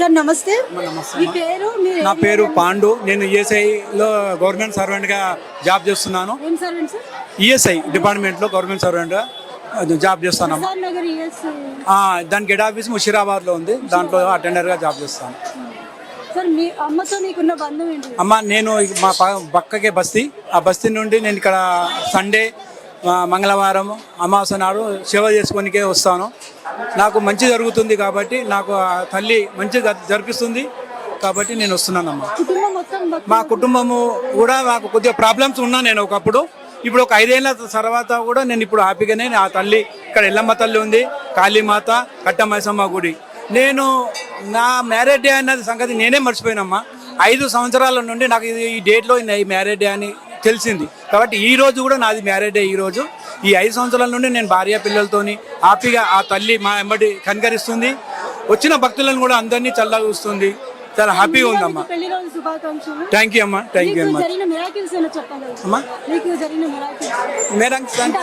Sir నమస్తే. మీ పేరు మీరు నా పేరు పాండు. నేను ఈఎస్ఐలో గవర్నమెంట్ సర్వెంట్గా జాబ్ చేస్తున్నాను. ఏం సర్వెంట్ సార్? ఈఎస్ఐ డిపార్ట్మెంట్లో గవర్నమెంట్ సర్వెంట్గా జాబ్ నగర్ ఈఎస్ ఆ, దానికి హెడ్ ఆఫీస్ ముషిరాబాద్లో ఉంది. దాంట్లో అటెండర్గా జాబ్ చేస్తాను. సార్ మీ అమ్మతో మీకున్న బంధం ఏంటి? అమ్మ నేను మా పక్కకే బస్తీ. ఆ బస్తీ నుండి నేను ఇక్కడ సండే మంగళవారం అమావాస్య నాడు సేవ చేసుకోనికే వస్తాను. నాకు మంచి జరుగుతుంది కాబట్టి నాకు ఆ తల్లి మంచిగా జరిపిస్తుంది కాబట్టి నేను వస్తున్నానమ్మా. మా కుటుంబము కూడా నాకు కొద్దిగా ప్రాబ్లమ్స్ ఉన్నా నేను ఒకప్పుడు. ఇప్పుడు ఒక ఐదేళ్ళ తర్వాత కూడా నేను ఇప్పుడు హ్యాపీగానే ఆ తల్లి ఇక్కడ ఎల్లమ్మ తల్లి ఉంది కాళీమాత కట్టమైసమ్మ గుడి. నేను నా మ్యారేజ్ డే అన్నది సంగతి నేనే మర్చిపోయినమ్మా. ఐదు సంవత్సరాల నుండి నాకు ఇది ఈ డేట్లో ఈ మ్యారేజ్ డే అని తెలిసింది. కాబట్టి ఈ రోజు కూడా నాది మ్యారేజ్ డే ఈ రోజు. ఈ ఐదు సంవత్సరాల నుండి నేను భార్య పిల్లలతోని హ్యాపీగా ఆ తల్లి మా ఎంబడి కనికరిస్తుంది. వచ్చిన భక్తులను కూడా అందరినీ చల్లగా చూస్తుంది. చాలా హ్యాపీగా ఉందమ్మా. థ్యాంక్ యూ అమ్మా థ్యాంక్ యూ అమ్మా? అమ్మా మిరాకిల్స్ అంటే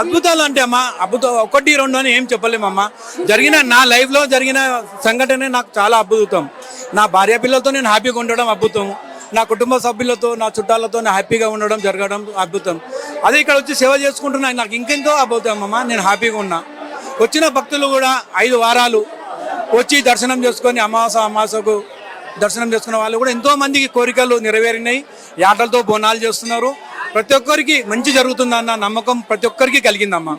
అద్భుతాలు. అంటే అమ్మా అద్భుతం ఒకటి రెండు అని ఏం చెప్పలేమమ్మా. జరిగిన నా లైఫ్లో జరిగిన సంఘటన నాకు చాలా అద్భుతం. నా భార్య పిల్లలతో నేను హ్యాపీగా ఉండడం అద్భుతం. నా కుటుంబ సభ్యులతో నా చుట్టాలతో హ్యాపీగా ఉండడం జరగడం అద్భుతం. అదే ఇక్కడ వచ్చి సేవ చేసుకుంటున్నా నాకు ఇంకెంతో అద్భుతం నేను హ్యాపీగా ఉన్నా. వచ్చిన భక్తులు కూడా ఐదు వారాలు వచ్చి దర్శనం చేసుకొని అమావాస అమాసకు దర్శనం చేసుకున్న వాళ్ళు కూడా ఎంతో మందికి కోరికలు నెరవేరినాయి. యాటలతో బోనాలు చేస్తున్నారు. ప్రతి ఒక్కరికి మంచి జరుగుతుందన్న నమ్మకం ప్రతి ఒక్కరికి కలిగిందమ్మా.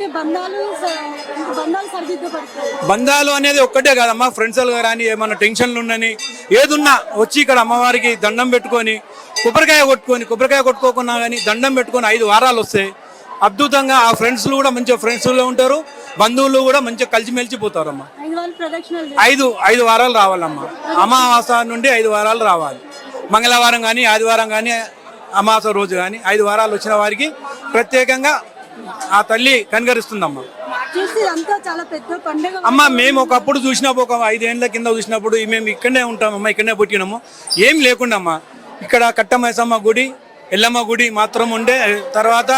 బంధాలు అనేది ఒక్కటే కాదమ్మా. ఫ్రెండ్స్ కానీ ఏమన్నా టెన్షన్లు ఉండని ఏదున్నా వచ్చి ఇక్కడ అమ్మవారికి దండం పెట్టుకొని కొబ్బరికాయ కొట్టుకొని కొబ్బరికాయ కొట్టుకోకున్నా కానీ దండం పెట్టుకొని ఐదు వారాలు వస్తాయి అద్భుతంగా ఆ ఫ్రెండ్స్ కూడా మంచిగా ఫ్రెండ్స్లో ఉంటారు బంధువులు కూడా మంచిగా కలిసిమెలిసి పోతారమ్మా. ఐదు వాళ్ళు ప్రదక్షిణలు చేస్తారు. ఐదు ఐదు వారాలు రావాలమ్మా. అమావాస నుండి ఐదు వారాలు రావాలి. మంగళవారం కానీ ఆదివారం కానీ అమావాస రోజు కానీ ఐదు వారాలు వచ్చిన వారికి ప్రత్యేకంగా ఆ తల్లి కనికరిస్తుందమ్మా పండుగ అమ్మ మేము ఒకప్పుడు చూసినప్పుడు ఒక ఐదేళ్ళ కింద చూసినప్పుడు మేము ఇక్కడనే ఉంటామమ్మా ఇక్కడనే పుట్టినాము. ఏం లేకుండా అమ్మా ఇక్కడ కట్టమైసమ్మ గుడి ఎల్లమ్మ గుడి మాత్రం ఉండే తర్వాత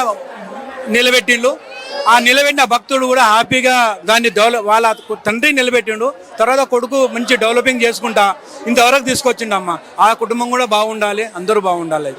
నిలబెట్టిండు. ఆ నిలబెట్టిన భక్తుడు కూడా హ్యాపీగా దాన్ని డెవలప్ వాళ్ళ తండ్రి నిలబెట్టిండు. తర్వాత కొడుకు మంచి డెవలపింగ్ చేసుకుంటా ఇంతవరకు తీసుకొచ్చిండమ్మా. ఆ కుటుంబం కూడా బాగుండాలి అందరూ బాగుండాలి.